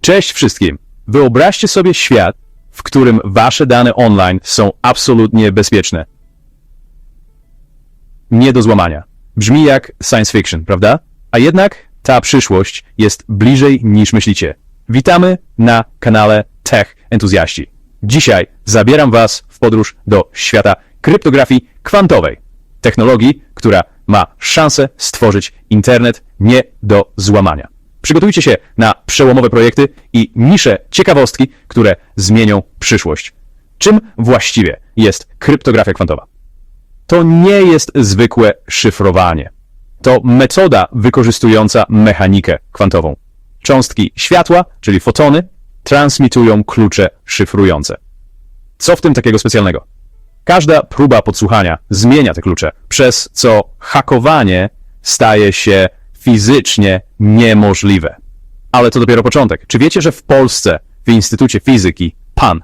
Cześć wszystkim! Wyobraźcie sobie świat, w którym wasze dane online są absolutnie bezpieczne. Nie do złamania. Brzmi jak science fiction, prawda? A jednak ta przyszłość jest bliżej niż myślicie. Witamy na kanale Tech Entuzjaści. Dzisiaj zabieram was w podróż do świata kryptografii kwantowej. Technologii, która ma szansę stworzyć internet nie do złamania. Przygotujcie się na przełomowe projekty i nisze ciekawostki, które zmienią przyszłość. Czym właściwie jest kryptografia kwantowa? To nie jest zwykłe szyfrowanie. To metoda wykorzystująca mechanikę kwantową. Cząstki światła, czyli fotony, transmitują klucze szyfrujące. Co w tym takiego specjalnego? Każda próba podsłuchania zmienia te klucze, przez co hakowanie staje się fizycznie niemożliwe. Ale to dopiero początek. Czy wiecie, że w Polsce, w Instytucie Fizyki, PAN,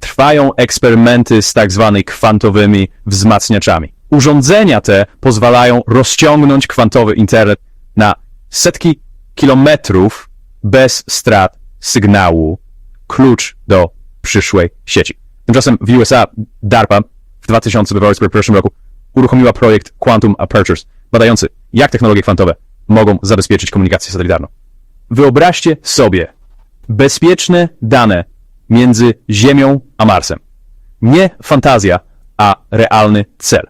trwają eksperymenty z tak zwanymi kwantowymi wzmacniaczami? Urządzenia te pozwalają rozciągnąć kwantowy internet na setki kilometrów bez strat sygnału. Klucz do przyszłej sieci. Tymczasem w USA DARPA w 2021 roku uruchomiła projekt Quantum Apertures, badający, jak technologie kwantowe mogą zabezpieczyć komunikację satelitarną. Wyobraźcie sobie bezpieczne dane między Ziemią a Marsem. Nie fantazja, a realny cel.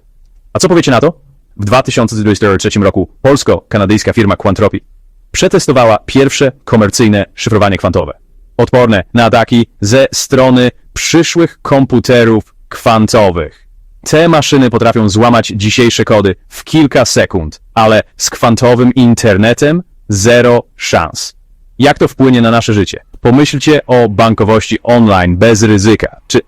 A co powiecie na to? W 2023 roku polsko-kanadyjska firma Quantropi przetestowała pierwsze komercyjne szyfrowanie kwantowe. Odporne na ataki ze strony przyszłych komputerów kwantowych. Te maszyny potrafią złamać dzisiejsze kody w kilka sekund, ale z kwantowym internetem zero szans. Jak to wpłynie na nasze życie? Pomyślcie o bankowości online bez ryzyka. Czy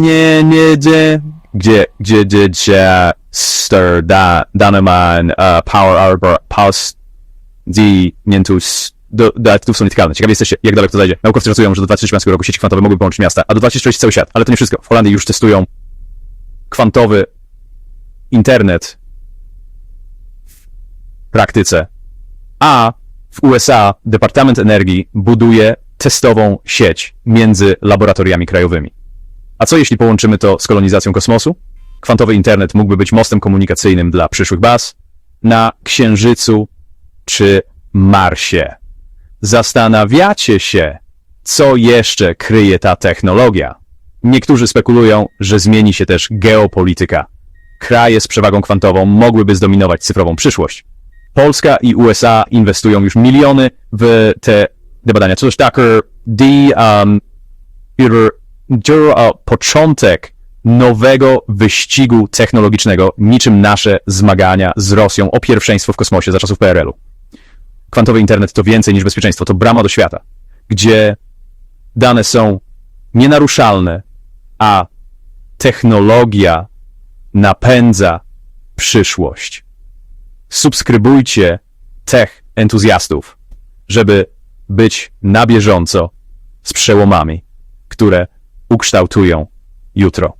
nie nie gdzie gdzie gdzie gdzie stir da daneman uh, power arbor paus di nientus do, do aktów są nietykalne. Ciekawi jesteście, jak daleko to zajdzie. Naukowcy szacują, że do 2030 roku sieci kwantowe mogłyby połączyć miasta, a do 2040 cały świat. Ale to nie wszystko. W Holandii już testują kwantowy internet w praktyce, a w USA Departament Energii buduje testową sieć między laboratoriami krajowymi. A co jeśli połączymy to z kolonizacją kosmosu? Kwantowy internet mógłby być mostem komunikacyjnym dla przyszłych baz na Księżycu czy Marsie. Zastanawiacie się, co jeszcze kryje ta technologia. Niektórzy spekulują, że zmieni się też geopolityka. Kraje z przewagą kwantową mogłyby zdominować cyfrową przyszłość. Polska i USA inwestują już miliony w te, te badania. Cóż, Tucker D. Um, Peter, Peter, uh, początek nowego wyścigu technologicznego, niczym nasze zmagania z Rosją o pierwszeństwo w kosmosie za czasów PRL-u. Kwantowy internet to więcej niż bezpieczeństwo, to brama do świata, gdzie dane są nienaruszalne, a technologia napędza przyszłość. Subskrybujcie tech entuzjastów, żeby być na bieżąco z przełomami, które ukształtują jutro.